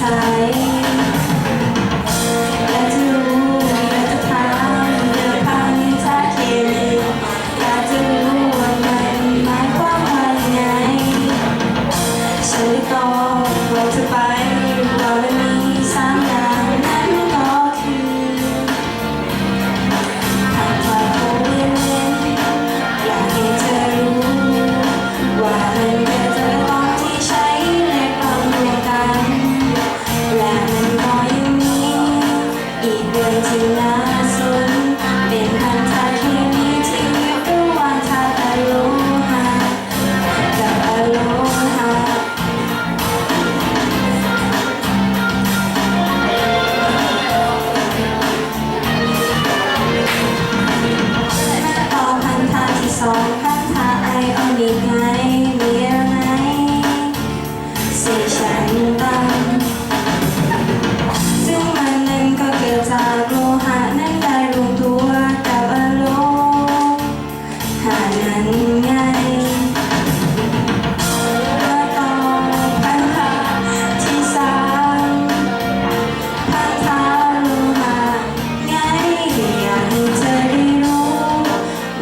ซ้าจะรู้อยาจะถามอพังท่าเคมีอยาจะรู้ว่ามันหมายความว่าไงฉันไม่อ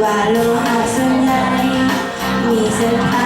ว่าโลหะส่วนใหญ่มีสภา